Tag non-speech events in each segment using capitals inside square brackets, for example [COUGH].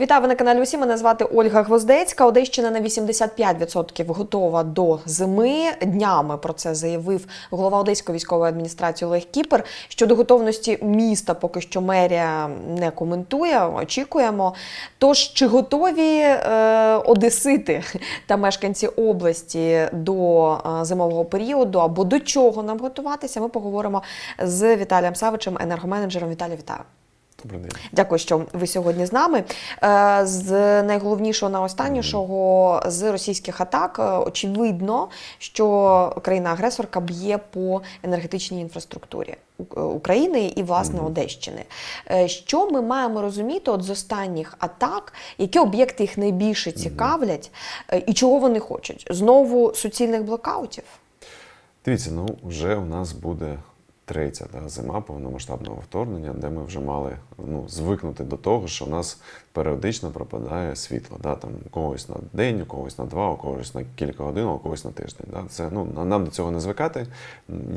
Вітаю ви на каналі Усі. Мене звати Ольга Гвоздецька. Одещина на 85% готова до зими. Днями про це заявив голова Одеської військової адміністрації Олег Кіпер. Щодо готовності міста, поки що мерія не коментує. Очікуємо. Тож чи готові е, одесити та мешканці області до е, зимового періоду або до чого нам готуватися? Ми поговоримо з Віталієм Савичем, енергоменеджером. Віталій, вітаю. Добрий день. Дякую, що ви сьогодні з нами. Е, З найголовнішого на останнішого з російських атак е, очевидно, що країна-агресорка б'є по енергетичній інфраструктурі України і власне Одещини. Е, Що ми маємо розуміти от з останніх атак, які об'єкти їх найбільше цікавлять, е, і чого вони хочуть? Знову суцільних блокаутів? Дивіться, ну вже у нас буде третя да, зима повномасштабного вторгнення, де ми вже мали ну, звикнути до того, що у нас періодично пропадає світло. Да, там, у когось на день, у когось на два, у когось на кілька годин, у когось на тиждень. Да. Це, ну, нам до цього не звикати.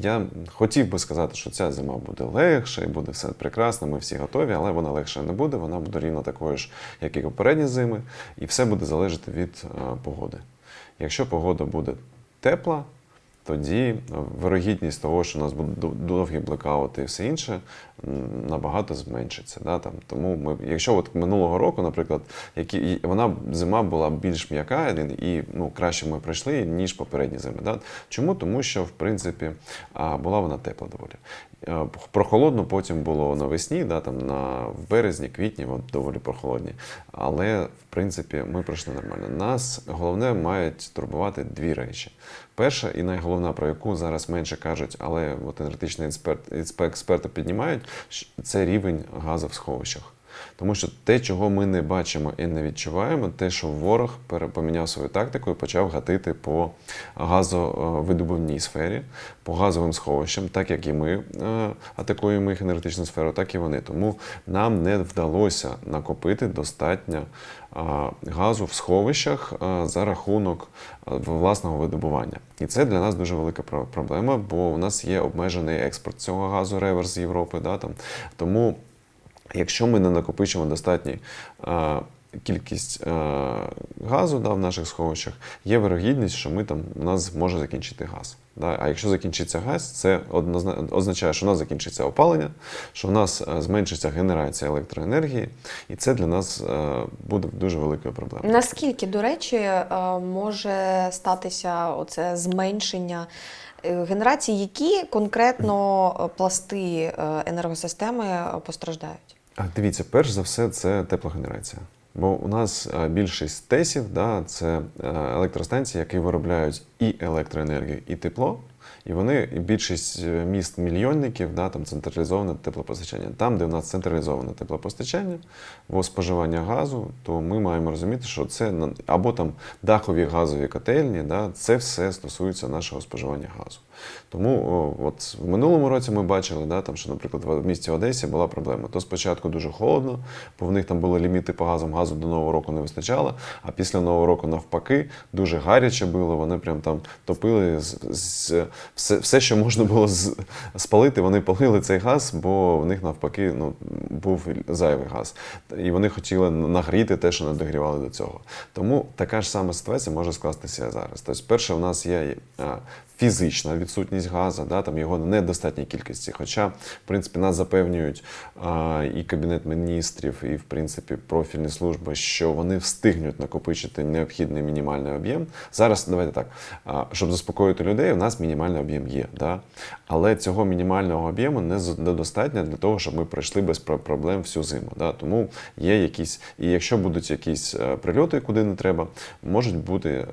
Я хотів би сказати, що ця зима буде легша і буде все прекрасно, ми всі готові, але вона легше не буде. Вона буде рівно такою ж, як і попередні зими, і все буде залежати від погоди. Якщо погода буде тепла, тоді вирогідність того, що у нас будуть довгі блекаути і все інше, набагато зменшиться. Да? Там, тому ми, якщо от минулого року, наприклад, які, вона зима була більш м'яка і ну, краще ми пройшли, ніж попередні зими. Да? Чому? Тому що, в принципі, була вона тепла доволі. Прохолодно потім було навесні, да, там на березні, квітні, от доволі прохолодні. Але в принципі ми пройшли нормально. Нас головне мають турбувати дві речі. Перша і найголовна, про яку зараз менше кажуть, але от енергетичні експерт, експерт- експерти піднімають, це рівень газу в сховищах. Тому що те, чого ми не бачимо і не відчуваємо, те, що ворог поміняв свою тактику і почав гатити по газовидобувній сфері, по газовим сховищам, так як і ми е, атакуємо їх енергетичну сферу, так і вони. Тому нам не вдалося накопити достатньо е, газу в сховищах е, за рахунок е, власного видобування. І це для нас дуже велика проблема, бо у нас є обмежений експорт цього газу реверс з Європи. Да, там. Тому Якщо ми не накопичимо достатню е, кількість е, газу да, в наших сховищах, є вирогідність, що ми там у нас може закінчити газ. Да? А якщо закінчиться газ, це означає, що у нас закінчиться опалення, що у нас е, зменшиться генерація електроенергії, і це для нас буде дуже великою проблемою. Наскільки, до речі, може статися оце зменшення генерації, які конкретно пласти енергосистеми постраждають? Дивіться, перш за все, це теплогенерація. Бо у нас більшість тесів, да, це е, електростанції, які виробляють і електроенергію, і тепло. І вони і більшість е, міст мільйонників, да, там централізоване теплопостачання. Там, де у нас централізоване теплопостачання, бо споживання газу, то ми маємо розуміти, що це або там дахові газові котельні, да, це все стосується нашого споживання газу. Тому от в минулому році ми бачили, да, там, що, наприклад, в місті Одесі була проблема. То спочатку дуже холодно, бо в них там були ліміти по газам, газу до Нового року не вистачало, а після Нового року навпаки дуже гаряче було. Вони прям там топили з, з, все, все, що можна було з, спалити, вони палили цей газ, бо в них навпаки ну, був зайвий газ. І вони хотіли нагріти те, що не догрівали до цього. Тому така ж сама ситуація може скластися зараз. Тобто, перше, у нас є а, фізична відсутність газу, да, там його недостатній кількості. Хоча, в принципі, нас запевнюють а, і Кабінет міністрів, і в принципі профільні служби, що вони встигнуть накопичити необхідний мінімальний об'єм. Зараз давайте так, а, щоб заспокоїти людей, у нас мінімальний об'єм є. Да? Але цього мінімального об'єму недостатньо для того, щоб ми пройшли без проблем всю зиму. Да? Тому є якісь, і якщо будуть якісь е, прильоти, куди не треба, можуть бути.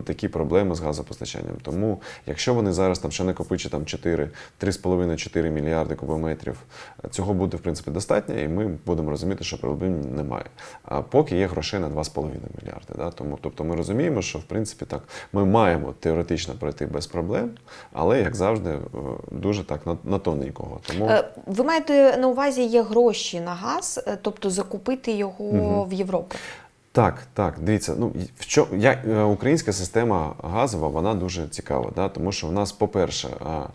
Такі проблеми з газопостачанням. Тому, якщо вони зараз там ще накопичать там 4, 3,5-4 мільярди кубометрів, цього буде в принципі достатньо, і ми будемо розуміти, що проблем немає. А поки є грошей на 2,5 мільярди. Да? Тому, тобто ми розуміємо, що в принципі так ми маємо теоретично пройти без проблем, але як завжди, е, дуже так на, на тоненького. Тому Е, Ви маєте на увазі є гроші на газ, е, тобто закупити його Мгм. в Європу. Так, так, дивіться, ну в чо, я, е, українська система газова, вона дуже цікава, да? тому що в нас, по-перше, а,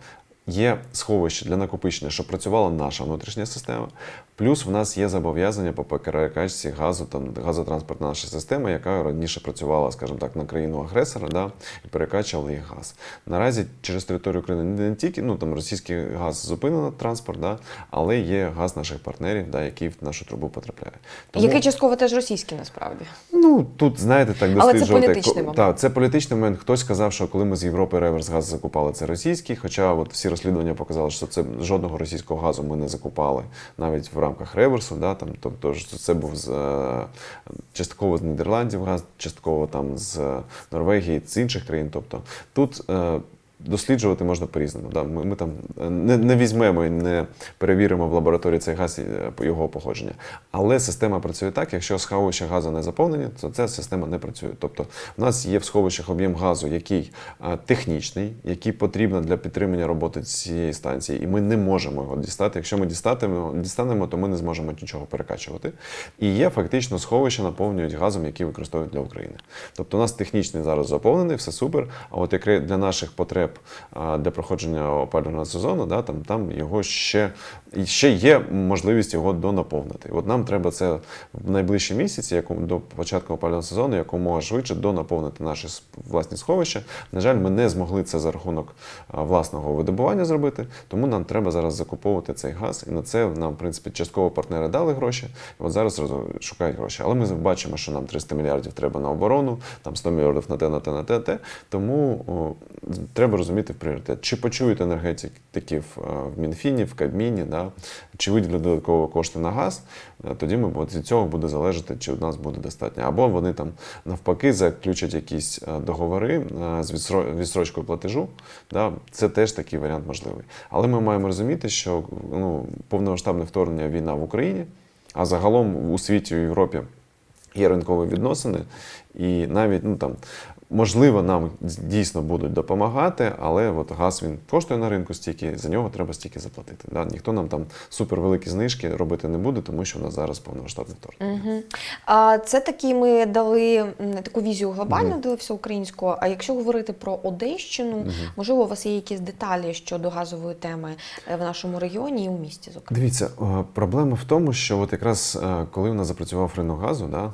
є сховище для накопичення, щоб працювала наша внутрішня система. Плюс в нас є зобов'язання по перекачці газу, там газотранспортна наша система, яка раніше працювала, скажімо так, на країну агресора, да, і перекачувала їх газ. Наразі через територію України не тільки ну там російський газ зупинено транспорт, да, але є газ наших партнерів, да, який в нашу трубу потрапляє. Який частково теж російський насправді. Ну тут знаєте, так Але це досліджувати. політичний момент. Так, це політичний момент. Хтось сказав, що коли ми з Європи реверс газ закупали, це російський. Хоча от всі розслідування показало, що це жодного російського газу ми не закупали навіть в рамках реверсу. Да, там, тобто це був з е, частково з Нідерландів газ, частково там з Норвегії, з інших країн. Тобто тут. Досліджувати можна по-різному. Да. Ми, ми там е, не, не візьмемо і не перевіримо в лабораторії цей газ е, його походження. Але система працює так, якщо сховища газу не заповнені, то ця система не працює. Тобто в нас є в сховищах об'єм газу, який е, технічний, який потрібен для підтримання роботи цієї станції, і ми не можемо його дістати. Якщо ми дістатимо, дістанемо, то ми не зможемо нічого перекачувати. І є фактично сховища наповнюють газом, які використовують для України. Тобто у нас технічний зараз заповнений, все супер. А от для наших потреб а, для проходження опалювального сезону, да, там, там його ще, ще є можливість його донаповнити. От нам треба це в найближчі місяці, яку, до початку опалювального сезону, якомога швидше донаповнити наші власні сховища. На жаль, ми не змогли це за рахунок власного видобування зробити, тому нам треба зараз закуповувати цей газ. І на це нам, в принципі, частково партнери дали гроші. І от зараз шукають гроші. Але ми бачимо, що нам 300 мільярдів треба на оборону, там 100 мільярдів на те, на те, на те, те. Тому о, треба розуміти в пріоритет. Чи почують енергетиків е, в Мінфіні, в Кабміні, да? чи виділять додатково кошти на газ, е, тоді ми від цього буде залежати, чи у нас буде достатньо. Або вони там навпаки заключать якісь е, договори з відсрочкою платежу. Да? Це теж такий варіант можливий. Але ми маємо розуміти, що ну, повномасштабне вторгнення війна в Україні, а загалом у світі, у Європі є ринкові відносини, і навіть ну там. Можливо, нам дійсно будуть допомагати, але от газ він коштує на ринку стільки, за нього треба стільки заплатити. Да? Ніхто нам там супервеликі знижки робити не буде, тому що у нас зараз повномасштабне вторгнення. Угу. А це такі ми дали таку візію глобально, дали всеукраїнську. А якщо говорити про Одещину, можливо, у вас є якісь деталі щодо газової теми е, в нашому регіоні і у місті, зокрема. Дивіться, е, проблема в тому, що от якраз е, коли у нас запрацював ринок газу, да,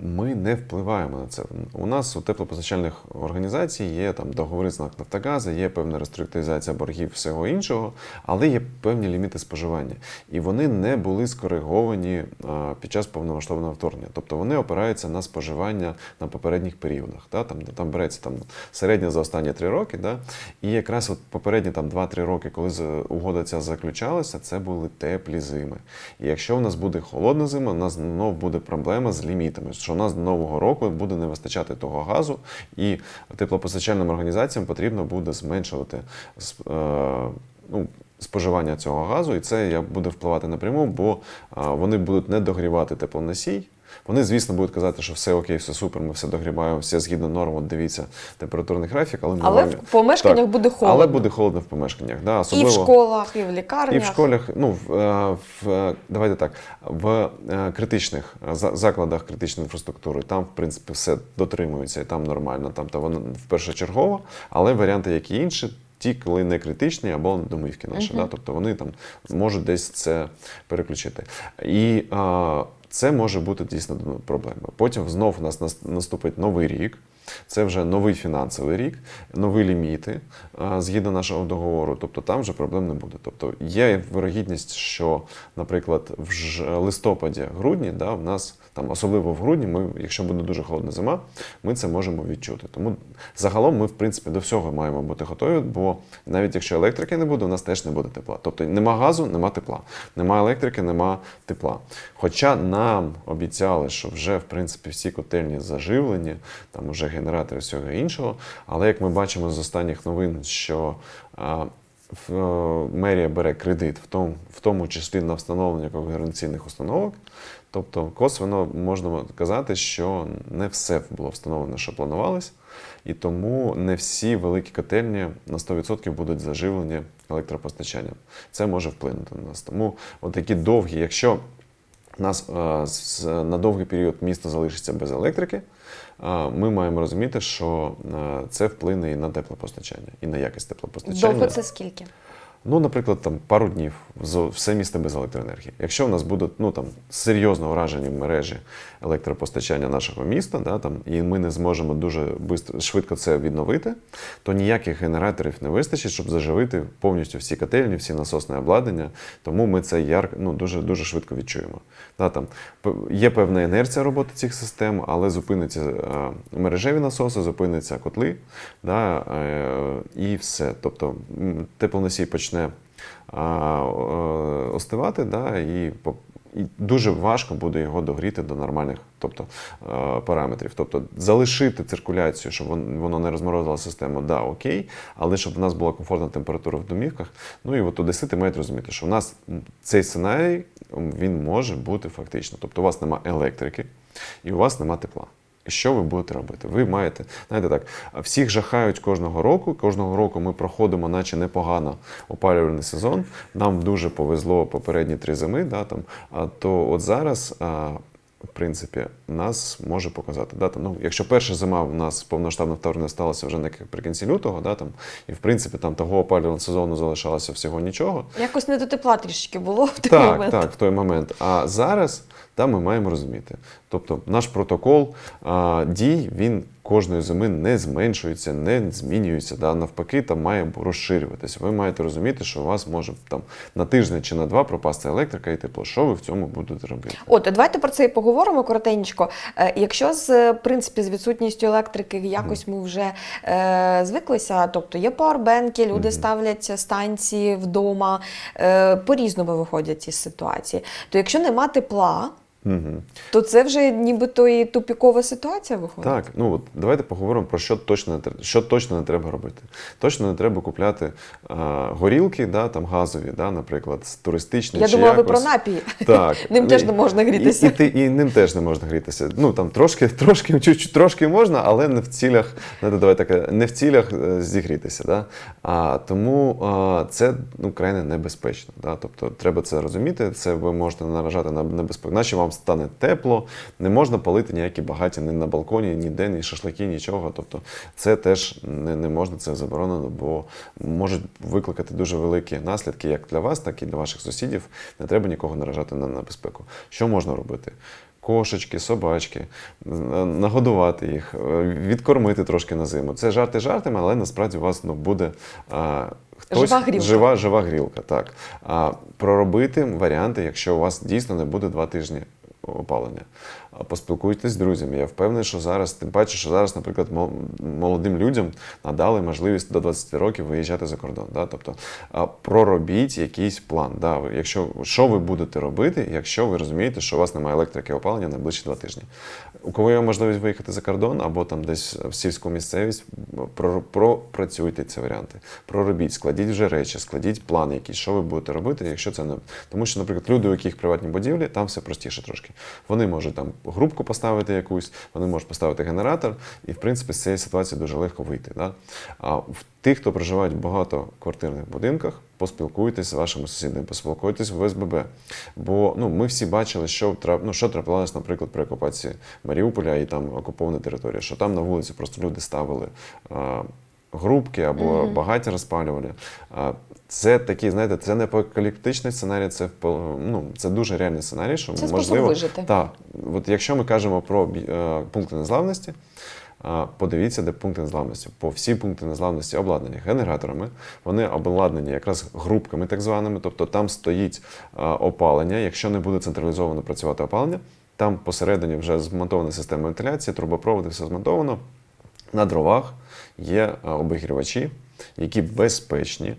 ми не впливаємо на це. У нас у теплопостачальних організацій є там договори з НАК Нафтогазу, є певна реструктуризація боргів всього іншого, але є певні ліміти споживання. І вони не були скориговані під час повномасштабного вторгнення. Тобто вони опираються на споживання на попередніх періодах. Да? Там, там береться там, середня за останні три роки. Да? І якраз от попередні там 2-3 роки, коли угода ця заключалася, це були теплі зими. І якщо в нас буде холодна зима, у нас знову буде проблема з лімітами, що у нас до нового року буде не вистачати того газу, і теплопостачальним організаціям потрібно буде зменшувати е, ну, споживання цього газу, і це буде впливати напряму, бо вони будуть не догрівати теплоносій. Вони, звісно, будуть казати, що все окей, все супер, ми все догріваємо, все згідно норм, от дивіться температурний графік, але ми Але вам- в помешканнях Так, буде холодно. Але буде холодно в помешканнях. Да, І в школах, і в лікарнях. І в школах, ну в, е, в е, давайте так, в е, критичних закладах критичної інфраструктури там, в принципі, все дотримується і там нормально, там та воно першочергово, але варіанти, які інші. Ті, коли не критичні або домівки наші, да? тобто вони там можуть десь це переключити. І а, це може бути дійсно проблема. проблемою. Потім знов у нас- наступить новий рік. Це вже новий фінансовий рік, нові ліміти згідно нашого договору. Тобто там вже проблем не буде. Тобто є вирогідність, що, наприклад, в листопаді, грудні, да, в нас там, особливо в грудні, ми, якщо буде дуже холодна зима, ми це можемо відчути. Тому загалом ми, в принципі, до всього маємо бути готові, бо навіть якщо електрики не буде, у нас теж не буде тепла. Тобто нема газу, нема тепла, нема електрики, нема тепла. Хоча нам обіцяли, що вже в принципі всі котельні заживлені, там вже генератори всього іншого. Але як ми бачимо з останніх новин, що е, мерія бере кредит, в тому, в тому числі на встановлення когенераційних установок. Тобто, косвенно можна казати, що не все було встановлено, що планувалось, і тому не всі великі котельні на 100% будуть заживлені електропостачанням. Це може вплинути на нас. Тому такі довгі, якщо у нас е, на довгий період місто залишиться без електрики, е, ми маємо розуміти, що е, це вплине і на теплопостачання, і на якість теплопостачання. Довго це скільки? Ну, наприклад, там пару днів все місто без електроенергії. Якщо в нас будуть ну там серйозно уражені мережі електропостачання нашого міста, да, там, і ми не зможемо дуже швидко це відновити, то ніяких генераторів не вистачить, щоб заживити повністю всі котельні, всі насосне обладнання. Тому ми це яр, ну, дуже, дуже швидко відчуємо. Да, там, є певна інерція роботи цих систем, але зупиниться мережеві насоси, зупиниться котли, да, е, і все. Тобто теплоносій почне а, е, остивати, да, і, і дуже важко буде його догріти до нормальних тобто, е, параметрів. Тобто залишити циркуляцію, щоб вон- воно не розморозило систему, да, окей, але щоб в нас була комфортна температура в домівках. Ну і от одесити мають розуміти, що в нас цей сценарій він може бути фактично. Тобто у вас немає електрики і у вас немає тепла. Що ви будете робити? Ви маєте, знаєте так, всіх жахають кожного року. Кожного року ми проходимо, наче непогано опалювальний сезон. Нам дуже повезло попередні три зими. Да, там, а, то от зараз. А, в принципі, нас може показати. Да, там, ну, якщо перша зима в нас повноштабне вторгнення сталося вже наприкінці лютого, да, там, і в принципі там того опалювального сезону залишалося всього нічого, Якось не до тепла трішки було в той так, момент. так, в той момент. А зараз да, ми маємо розуміти. Тобто наш протокол а, дій він кожної зими не зменшується, не змінюється. Да? Навпаки, там має розширюватися. Ви маєте розуміти, що у вас може там на тиждень чи на два пропасти електрика і тепло. Що ви в цьому будете робити? От давайте про це і поговоримо коротенько. Е, Якщо з е, принципі з відсутністю електрики якось ми вже е, звиклися, тобто є пауербенки, люди ставлять станції вдома, е, по-різному виходять із ситуації. То якщо нема тепла, Угу. то це вже нібито і тупікова ситуація виходить. Так, ну от давайте поговоримо про що точно не треба, що точно не треба робити. Точно не треба купляти а, горілки, да, там газові, да, наприклад, туристичні. Я чи думала, ви про напії. Так. [LAUGHS] Ним теж не можна грітися. І, і, ти- і ним теж не можна грітися. Ну там трошки, [LAUGHS] трошки, трошки можна, але не в цілях, знаєте, давай таке, не в цілях е, зігрітися. Да? А, тому а, це ну, крайне небезпечно. Да? Тобто треба це розуміти, це ви можете наражати на небезпеку. Наче вам стане тепло, не можна палити ніякі багаті ні на балконі, ніде, ні шашлики, нічого. Тобто це теж не, не можна, це заборонено, бо можуть викликати дуже великі наслідки як для вас, так і для ваших сусідів. Не треба нікого наражати на небезпеку. Що можна робити? Кошечки, собачки, нагодувати їх, е, відкормити трошки на зиму. Це жарти жартами, але насправді у вас ну, буде а, хтось Жива грілка. жива, жива грілка. Так. А, проробити варіанти, якщо у вас дійсно не буде два тижні опалення. Поспілкуйтесь з друзями. Я впевнений, що зараз, тим паче, що зараз, наприклад, молодим людям надали можливість до 20 років виїжджати за кордон. Да? Тобто проробіть якийсь план. Да? Якщо, що ви будете робити, якщо ви розумієте, що у вас немає електрики опалення найближчі два тижні? У кого є можливість виїхати за кордон або там десь в сільську місцевість, про- пропрацюйте ці варіанти. Проробіть, складіть вже речі, складіть плани якісь, що ви будете робити, якщо це не. Тому що, наприклад, люди, у яких приватні будівлі, там все простіше трошки. Вони можуть там групку поставити якусь, вони можуть поставити генератор, і в принципі з цієї ситуації дуже легко вийти. Да? А в тих, хто проживають в багатоквартирних будинках, поспілкуйтесь з вашими сусідами, поспілкуйтесь в ОСББ. Бо ну, ми всі бачили, що, трап... ну, що траплялось, наприклад, при окупації Маріуполя і там окупована територія, що там на вулиці просто люди ставили. А, Групки або багаті розпалювали. А, Це такий, знаєте, це не апокаліптичний сценарій, це ну, це дуже реальний сценарій, що Це можливо. Так, от якщо ми кажемо про бі- е, пункти незламності, а, подивіться, де пункти незламності. По всі пункти незламності обладнані генераторами, вони обладнані якраз групками так званими, тобто там стоїть опалення. Якщо не буде централізовано працювати опалення, там посередині вже змонтована система вентиляції, трубопроводи, все змонтовано. На дровах є обігрівачі, які безпечні.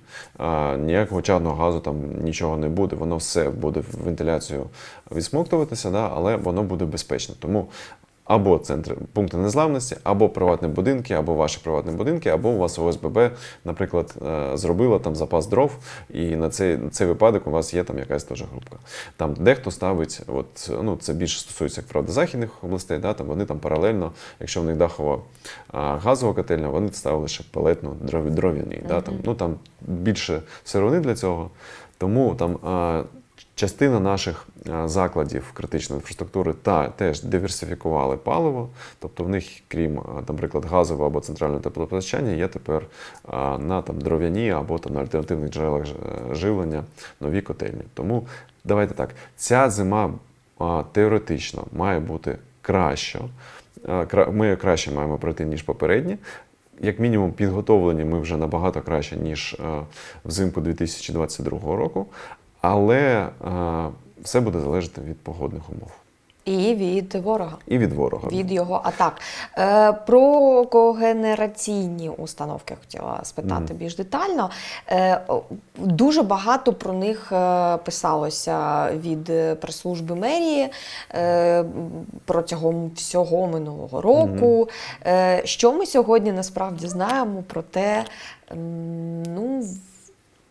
Ніякого чадного газу там нічого не буде, воно все буде в вентиляцію відсмоктуватися, да, але воно буде безпечно. Тому або центри пункти незламності, або приватні будинки, або ваші приватні будинки, або у вас ОСББ, наприклад, е, зробила там запас дров, і на цей, на цей випадок у вас є там якась теж групка. Там дехто ставить, от, ну це більше стосується як правда західних областей, да, там вони там паралельно, якщо в них дахова газова котельня, вони ставили ще пелетну дров- дров'яні. Да, там, ну там більше сировини для цього. Тому там. Частина наших е, закладів критичної інфраструктури та теж диверсифікували паливо, тобто в них, крім, е, наприклад, газового або центрального теплопостачання, є тепер е, на там дров'яні або там на альтернативних джерелах живлення нові котельні. Тому давайте так, ця зима теоретично має бути краща. Е, Ми краще маємо пройти, ніж попередні. Як мінімум, підготовлені ми вже набагато краще, ніж взимку 2022 року. Але е, все буде залежати від погодних умов І від ворога. і від ворога. Від його атак. Е, про когенераційні установки хотіла спитати Мгм. більш детально. Е, дуже багато про них е, писалося від е, прес-служби мерії е, протягом всього минулого року. Е, що ми сьогодні насправді знаємо про те, ну.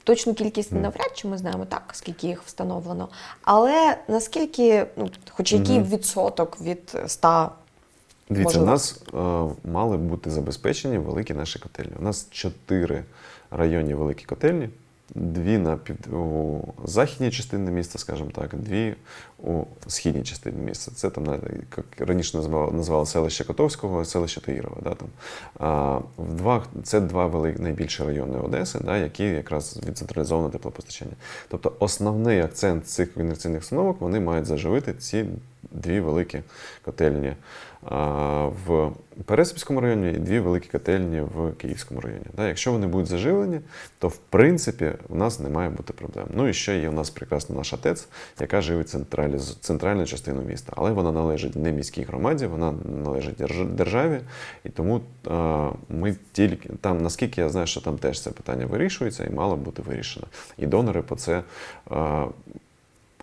Точну кількість навряд чи ми знаємо так, скільки їх встановлено. Але наскільки, ну, хоч який відсоток від 100 Дивіться, у нас е, мали бути забезпечені великі наші котельні. У нас чотири районні великі котельні, дві на пів... у західній частині міста, скажімо так, дві у східній частині міста. Це там як раніше назвали, селище Котовського, селище Таїрова. Да, там. А, в два, це два великі найбільші райони Одеси, да, які якраз від централізованого теплопостачання. Тобто основний акцент цих інерційних установок вони мають заживити ці дві великі котельні в Пересипському районі і дві великі котельні в Київському районі. Якщо вони будуть заживлені, то в принципі у нас не має бути проблем. Ну і ще є у нас прекрасна наша ТЕЦ, яка централіз... центральну частину міста, але вона належить не міській громаді, вона належить державі. І тому ми тільки там, наскільки я знаю, що там теж це питання вирішується і мало бути вирішено. І донори по це.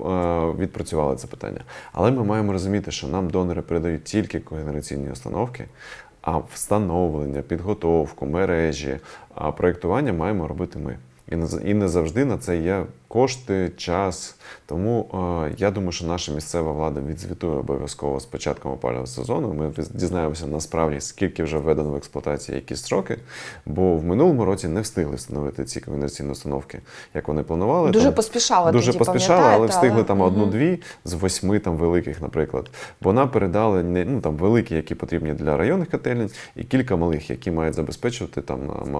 Е, Відпрацювали це питання. Але ми маємо розуміти, що нам донори передають тільки когенераційні установки, а встановлення, підготовку, мережі, а проєктування маємо робити ми. І не завжди на це є кошти, час. Тому е, я думаю, що наша місцева влада відзвітує обов'язково з початком опалювального сезону. Ми дізнаємося насправді, скільки вже введено в експлуатацію, які строки. Бо в минулому році не встигли встановити ці когенераційні установки, як вони планували. Дуже Там- поспішали Дуже тоді, поспішали, але встигли але- там одну-дві з восьми там великих, наприклад. Вона передала не ну там великі, які потрібні для районних котельень, і кілька малих, які мають забезпечувати там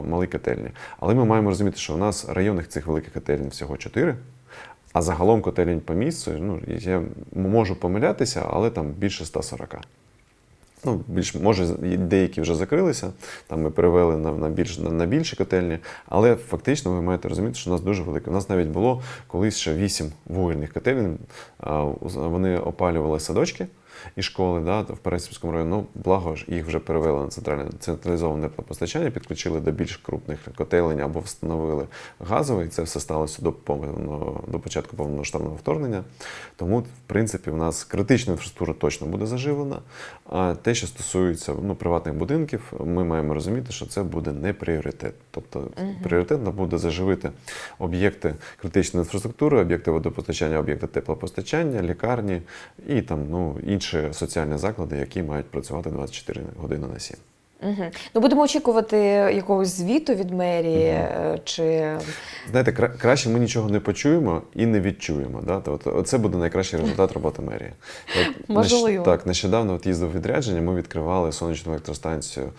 малі котельні. Але ми маємо розуміти, що у нас районних цих великих котельень всього чотири. А загалом котелень по місцю, ну я можу помилятися, але там більше 140. Ну, більш може деякі вже закрилися. Там ми перевели на, на більш на, на більші котельні. Але фактично ви маєте розуміти, що у нас дуже велике. У нас навіть було колись ще 8 вугільних котелень. Вони опалювали садочки і школи да, в Пересипському районі. Ну, благо ж їх вже перевели на центральне централізоване теплопостачання, підключили до більш крупних котелень або встановили газовий. Це все сталося до повного до початку повномасштабного вторгнення. Тому, в принципі, в нас критична інфраструктура точно буде заживлена. А те, що стосується ну, приватних будинків, ми маємо розуміти, що це буде не пріоритет. Тобто пріоритетно буде заживити об'єкти критичної інфраструктури, об'єкти водопостачання, об'єкти теплопостачання, лікарні і там ну, інші соціальні заклади, які мають працювати 24 години на 7. Угу. Ну, будемо очікувати якогось звіту від мерії е, чи Знаєте, кра- краще ми нічого не почуємо і не відчуємо. Да? Тобто, це буде найкращий результат [LAUGHS] роботи мерії. От, Можливо. нещ- так, нещодавно от їздив відрядження, ми відкривали сонячну електростанцію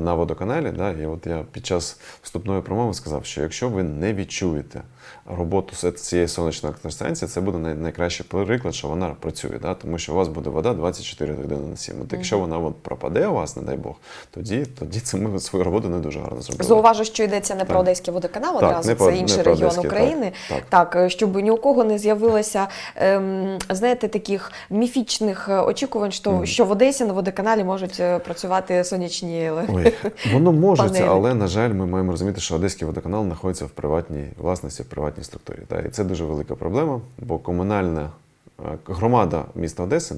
на водоканалі. Да? І от я під час вступної промови сказав, що якщо ви не відчуєте роботу цієї сонячної електростанції, це буде най- найкращий приклад, що вона працює, да? тому що у вас буде вода 24 години на 7. От якщо вона от пропаде у вас, не дай Бог, тоді, тоді це ми свою роботу не дуже гарно зробили. зауважу, що йдеться не про Одеський водоканал, Так, одразу це інший регіон Одеський, України. так, Так, е, щоб ні у кого не з'явилося ем, знаєте, таких міфічних е, очікувань, що, Мгм. що в Одесі на водоканалі можуть е, працювати сонячні Ой, воно може але на жаль, ми маємо розуміти, що Одеський водоканал знаходиться в приватній власності, в приватній структурі. Та, і це дуже велика проблема, бо комунальна е, громада міста Одеси,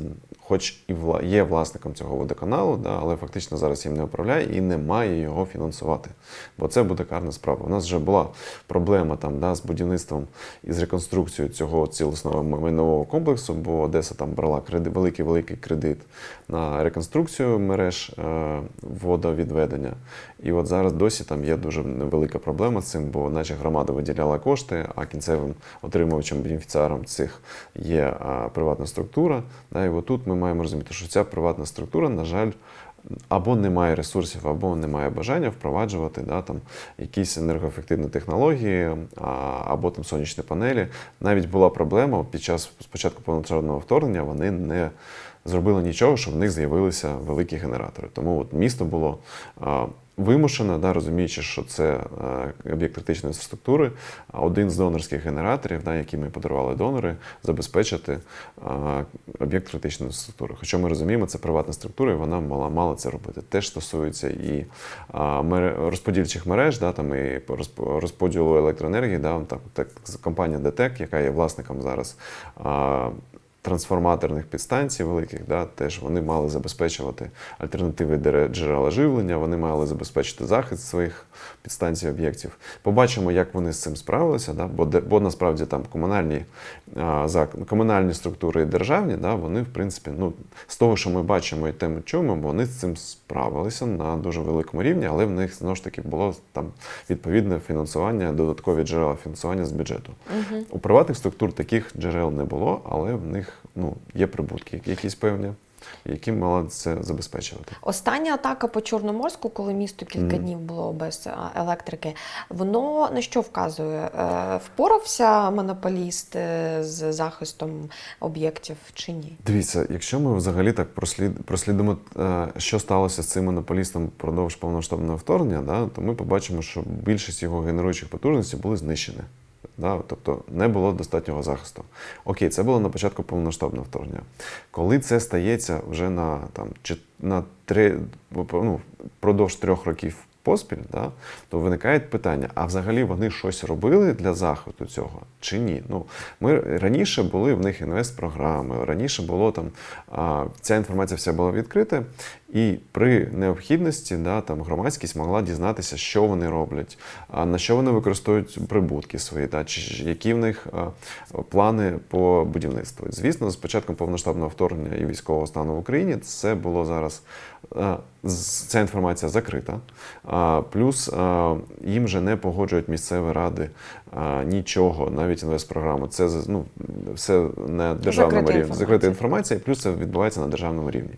хоч і є власником цього водоканалу, да, але фактично зараз їм не управляє і не має його фінансувати. Бо це буде карна справа. У нас вже була проблема там, да, з будівництвом і з реконструкцією цього цілісного майнового комплексу, бо Одеса там брала кредит, великий великий кредит на реконструкцію мереж е, водовідведення. І от зараз досі там є дуже невелика проблема з цим, бо наче громада виділяла кошти, а кінцевим отримувачем бенефіціаром цих є а, приватна структура. Да, і отут ми маємо розуміти, що ця приватна структура, на жаль, або не має ресурсів, або не має бажання впроваджувати да, там, якісь енергоефективні технології, або там сонячні панелі. Навіть була проблема під час спочатку повномасштабного вторгнення, вони не зробили нічого, щоб в них з'явилися великі генератори. Тому от місто було вимушено, да, розуміючи, що це об'єкт критичної інфраструктури, один з донорських генераторів, да, які ми подарували донори, забезпечити об'єкт критичної інфраструктури. Хоча ми розуміємо, це приватна структура, і вона мала, мала це робити. Теж стосується і розподільчих мереж, да, там, і розподілу електроенергії. Да, так, так, компанія ДТЕК, яка є власником зараз. Трансформаторних підстанцій великих, да, теж вони мали забезпечувати альтернативи джерела живлення, вони мали забезпечити захист своїх підстанцій об'єктів. Побачимо, як вони з цим справилися, да, бо, де- бо насправді там комунальні, а, комунальні структури і державні, да, вони, в принципі, ну, з того, що ми бачимо і те, ми чуємо, вони з цим справилися на дуже великому рівні, але в них знову ж таки було там відповідне фінансування, додаткові джерела фінансування з бюджету. У приватних структур таких джерел не було, але в них ну, є прибутки, якісь певні, які мала це забезпечувати. Остання атака по Чорноморську, коли місто кілька Мгм. днів було без електрики, воно на що вказує? Е, Впорався монополіст е, з захистом об'єктів чи ні? Дивіться, якщо ми взагалі так прослід, прослідимо, е, що сталося з цим монополістом впродовж повномасштабного вторгнення, да, то ми побачимо, що більшість його генеруючих потужностей були знищені. Да, тобто не було достатнього захисту. Окей, це було на початку повномасштабного вторгнення. Коли це стається вже на, там, чи, на три, ну, впродовж трьох років поспіль, да, то виникає питання: а взагалі вони щось робили для захисту цього чи ні? Ну, ми раніше були в них інвест-програми, раніше було там а, ця інформація вся була відкрита, і при необхідності да, там, громадськість могла дізнатися, що вони роблять, на що вони використовують прибутки свої, да, чи які в них плани по будівництву. Звісно, з початком повноштабного вторгнення і військового стану в Україні це було зараз. Ця інформація закрита. Плюс їм вже не погоджують місцеві ради нічого, навіть інвестпрограми. Це ну, все на державному Закрита рівні. Закрита інформація. плюс це відбувається на державному рівні.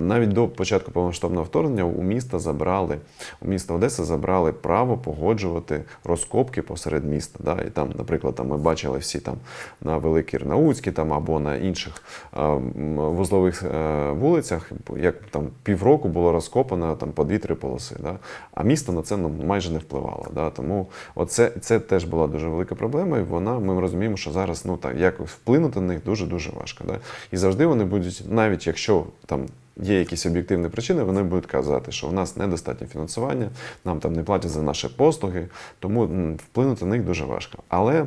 Навіть до початку повномасштабного вторгнення у міста забрали, у міста Одеса забрали право погоджувати розкопки посеред міста. Да? І там, наприклад, там ми бачили всі там на Великій Рнаутській там або на інших а, вузлових е, вулицях, як там півроку було розкопано там по дві-три полоси. Да? А місто на це ну, майже не впливало. Да? Тому оце, це теж була дуже велика проблема, і вона, ми розуміємо, що зараз ну, так, якось вплинути на них дуже-дуже важко. Да? І завжди вони будуть, навіть якщо там. Є якісь об'єктивні причини, вони будуть казати, що в нас недостатньо фінансування, нам там не платять за наші послуги, тому вплинути на них дуже важко. Але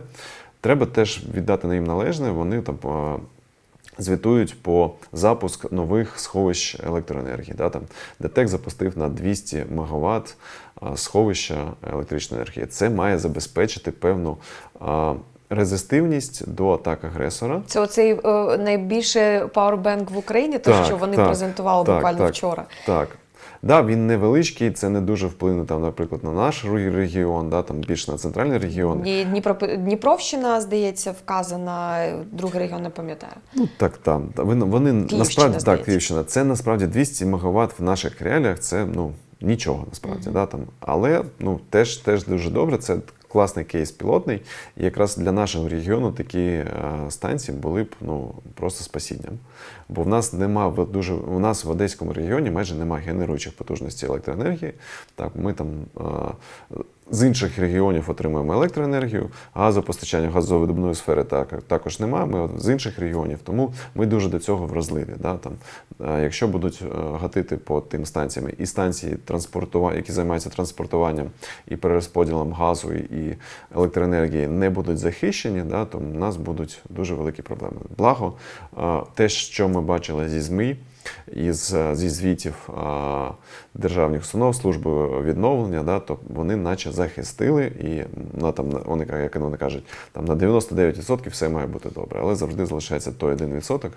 треба теж віддати їм належне, вони там звітують по запуск нових сховищ електроенергії. Да, там, ДТЕК запустив на 200 МВт сховища електричної енергії. Це має забезпечити певну резистивність до атак агресора. Це оцей е, найбільший пауербенк в Україні, те, що вони так, презентували так, буквально так. вчора. Так. Да, він невеличкий, це не дуже вплине, там, наприклад, на наш регіон, да, там більш на центральний регіон. Ні, Дніпро, Дніпровщина, здається, вказана, другий регіон не пам'ятаю. Ну так, там. Та Вони, вони насправді так. Київщина. Це насправді 200 МВт в наших реаліях. Це ну нічого насправді. Да, там. Але ну теж, теж дуже добре. Це класний кейс пілотний. І якраз для нашого регіону такі е, станції були б ну просто спасінням. Бо в нас нема дуже у нас в Одеському регіоні майже немає генеруючих потужностей електроенергії. Так, ми там. З інших регіонів отримуємо електроенергію, газопостачання газовидобної сфери так, також немає. Ми з інших регіонів, тому ми дуже до цього вразливі. Да? Там, е, якщо будуть е, гатити по тим станціям і станції які займаються транспортуванням і перерозподілом газу і- і електроенергії, не будуть захищені, да, то в нас будуть дуже великі проблеми. Благо, е, те, що ми бачили зі ЗМІ, із е, зі звітів а, державних установ служби відновлення, да, то вони наче захистили, і на там вони як вони кажуть, там на 99% все має бути добре, але завжди залишається той 1%,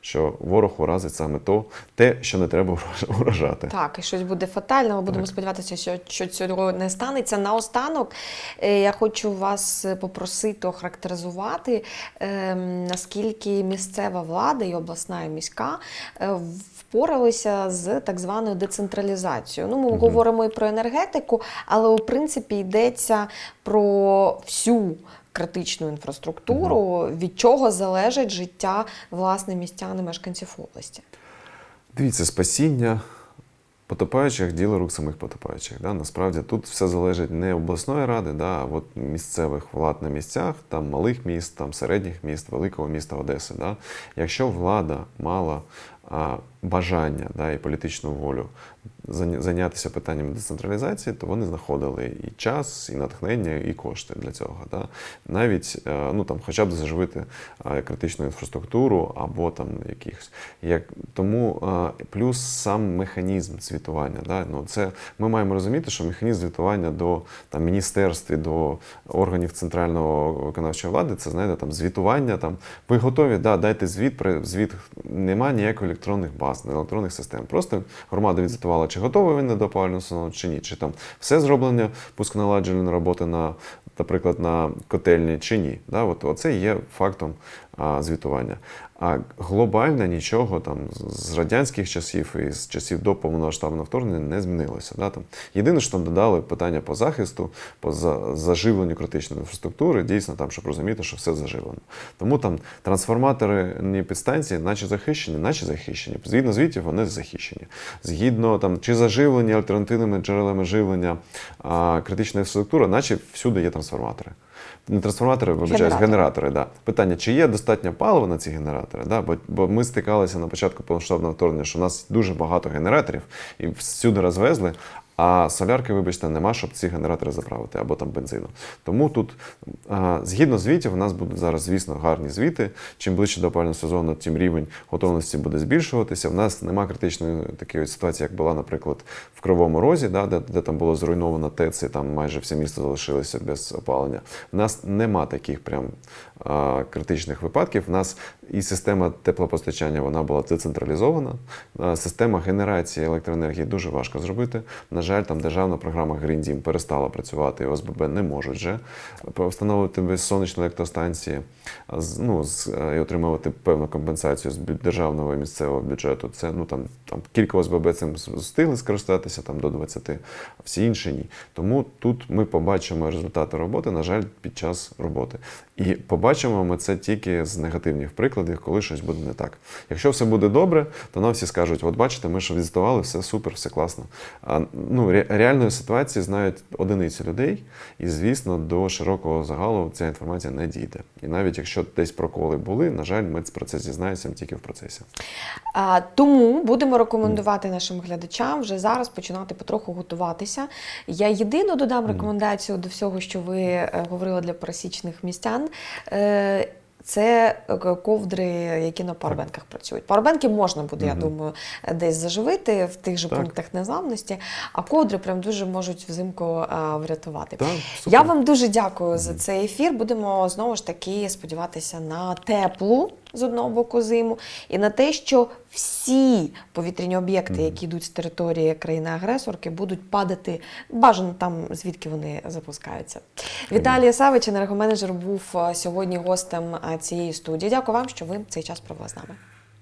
що ворог уразить саме то, те, що не треба ураж- уражати. Так, і щось буде фатально. Ми будемо Так. сподіватися, що, що цього не станеться. Наостанок е, я хочу вас попросити охарактеризувати, ем, наскільки місцева влада і обласна і міська е, впоралися з так званою децентралізацією. Ну, ми Мгм. говоримо і про енергетику, але у принципі йдеться про всю. Критичну інфраструктуру, від чого залежить життя власне містян і мешканців області. Дивіться, спасіння потопаючих діло рук самих потопаючих. Да? Насправді тут все залежить не обласної ради, да, а от місцевих влад на місцях, там малих міст, там середніх міст, великого міста Одеси. Да? Якщо влада мала а, бажання да, і політичну волю зайнятися питаннями децентралізації, то вони знаходили і час, і натхнення, і кошти для цього. Да? Навіть е, ну, там, хоча б заживити е, критичну інфраструктуру або там якихось. Як, тому е, плюс сам механізм звітування. Да? Ну, це, ми маємо розуміти, що механізм звітування до там, міністерств і до органів центрального виконавчої влади це знаєте, там, звітування. Там, ви готові, да, дайте звіт, при звіт немає ніяких електронних баз, електронних систем. Просто громада відзвітувала, чи готовий він до опалювального сезону, чи ні. Чи там все зроблення пусконаладжувальної роботи на, наприклад, на котельні, чи ні. Да? От, оце є фактом а, звітування. А глобально нічого там з- радянських часів і з часів до повномасштабного вторгнення не змінилося. Да? Там, єдине, що там додали питання по захисту, по заживленню критичної інфраструктури, дійсно там, щоб розуміти, що все заживлено. Тому там трансформаторні підстанції, наче захищені, наче захищені. Згідно звітів, вони захищені. Згідно там чи заживлені альтернативними джерелами живлення, а, критична інфраструктура, наче всюди є трансформатори. Не трансформатори, вибачаюсь, Генератори. генератори. Да. Питання, чи є достатньо палива на ці генератори? Да? Бо, бо ми стикалися на початку повноштабного вторгнення, що у нас дуже багато генераторів і всюди розвезли. А солярки, вибачте, нема, щоб ці генератори заправити або там бензину. Тому тут, згідно звітів, у нас будуть зараз, звісно, гарні звіти. Чим ближче до опалювального сезону, тим рівень готовності буде збільшуватися. У нас нема критичної такої ситуації, як була, наприклад, в Кривому Розі, да, де, де там було зруйновано ТЕЦ, і там майже все місто залишилося без опалення. У нас нема таких прям а, критичних випадків. У нас і система теплопостачання вона була децентралізована. Система генерації електроенергії дуже важко зробити. На жаль, там державна програма Dім перестала працювати, і ОСББ не можуть вже встановити сонячні електростанції ну, е, і отримувати певну компенсацію з державного і місцевого бюджету. Це ну там, там кілька ОСББ цим встигли скористатися там до 20, а всі інші ні. Тому тут ми побачимо результати роботи, на жаль, під час роботи. І побачимо ми це тільки з негативних прикладів, коли щось буде не так. Якщо все буде добре, то нам всі скажуть: от бачите, ми ж відзвітували, все супер, все класно. А ну, ре- реальної ситуації знають одиниці людей, і звісно, до широкого загалу ця інформація не дійде. І навіть якщо десь проколи були, на жаль, ми про це дізнаємося тільки в процесі. А, тому будемо рекомендувати нашим глядачам вже зараз починати потроху готуватися. Я єдино додам рекомендацію до всього, що ви е, говорили для пересічних містян. Е, це е, ковдри, які на парабенках працюють. Парабенки можна буде, я думаю, десь заживити в тих же Так. пунктах незламності, а ковдри прям дуже можуть взимку а, врятувати. Так, Я вам дуже дякую за цей ефір. Будемо знову ж таки сподіватися на теплу з одного боку зиму і на те, що всі повітряні об'єкти, які йдуть з території країни-агресорки, будуть падати бажано там, звідки вони запускаються. Віталій Савич, енергоменеджер, був е, сьогодні гостем е, цієї студії. Дякую вам, що ви цей час провели з нами.